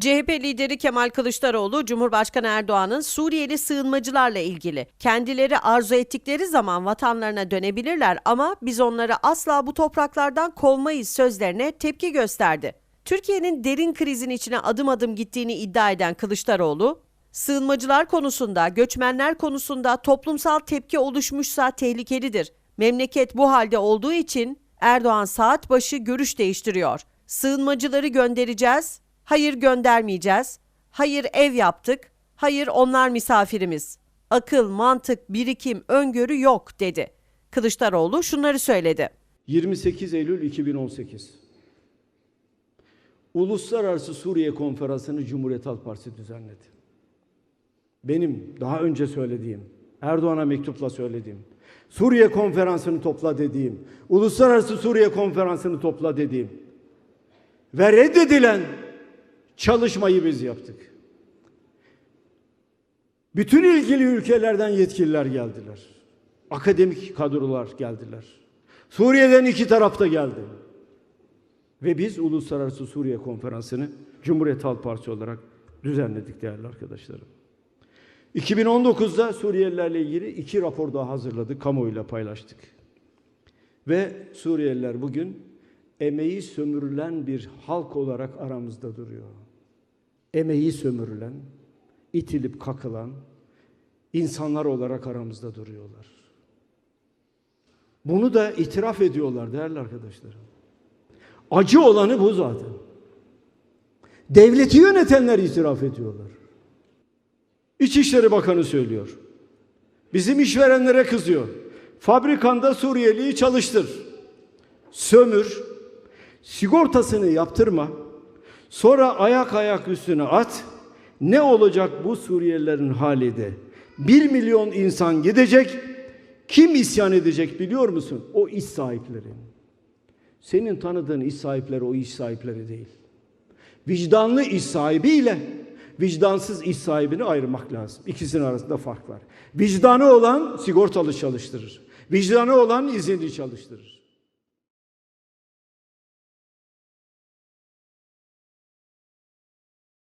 CHP lideri Kemal Kılıçdaroğlu, Cumhurbaşkanı Erdoğan'ın Suriyeli sığınmacılarla ilgili kendileri arzu ettikleri zaman vatanlarına dönebilirler ama biz onları asla bu topraklardan kovmayız sözlerine tepki gösterdi. Türkiye'nin derin krizin içine adım adım gittiğini iddia eden Kılıçdaroğlu, sığınmacılar konusunda, göçmenler konusunda toplumsal tepki oluşmuşsa tehlikelidir. Memleket bu halde olduğu için Erdoğan saat başı görüş değiştiriyor. Sığınmacıları göndereceğiz, hayır göndermeyeceğiz, hayır ev yaptık, hayır onlar misafirimiz. Akıl, mantık, birikim, öngörü yok dedi. Kılıçdaroğlu şunları söyledi. 28 Eylül 2018 Uluslararası Suriye Konferansı'nı Cumhuriyet Halk Partisi düzenledi. Benim daha önce söylediğim, Erdoğan'a mektupla söylediğim, Suriye Konferansı'nı topla dediğim, Uluslararası Suriye Konferansı'nı topla dediğim ve reddedilen çalışmayı biz yaptık. Bütün ilgili ülkelerden yetkililer geldiler. Akademik kadrolar geldiler. Suriye'den iki tarafta geldi. Ve biz Uluslararası Suriye Konferansı'nı Cumhuriyet Halk Partisi olarak düzenledik değerli arkadaşlarım. 2019'da Suriyelilerle ilgili iki rapor daha hazırladık, kamuoyuyla paylaştık. Ve Suriyeliler bugün emeği sömürülen bir halk olarak aramızda duruyor. Emeği sömürülen, itilip kakılan insanlar olarak aramızda duruyorlar. Bunu da itiraf ediyorlar değerli arkadaşlarım. Acı olanı bu zaten. Devleti yönetenler itiraf ediyorlar. İçişleri Bakanı söylüyor. Bizim işverenlere kızıyor. Fabrikanda Suriyeliyi çalıştır. Sömür. Sigortasını yaptırma. Sonra ayak ayak üstüne at. Ne olacak bu Suriyelilerin hali de? Bir milyon insan gidecek. Kim isyan edecek biliyor musun? O iş sahipleri. Senin tanıdığın iş sahipleri o iş sahipleri değil. Vicdanlı iş sahibiyle vicdansız iş sahibini ayırmak lazım. İkisinin arasında fark var. Vicdanı olan sigortalı çalıştırır. Vicdanı olan izinli çalıştırır.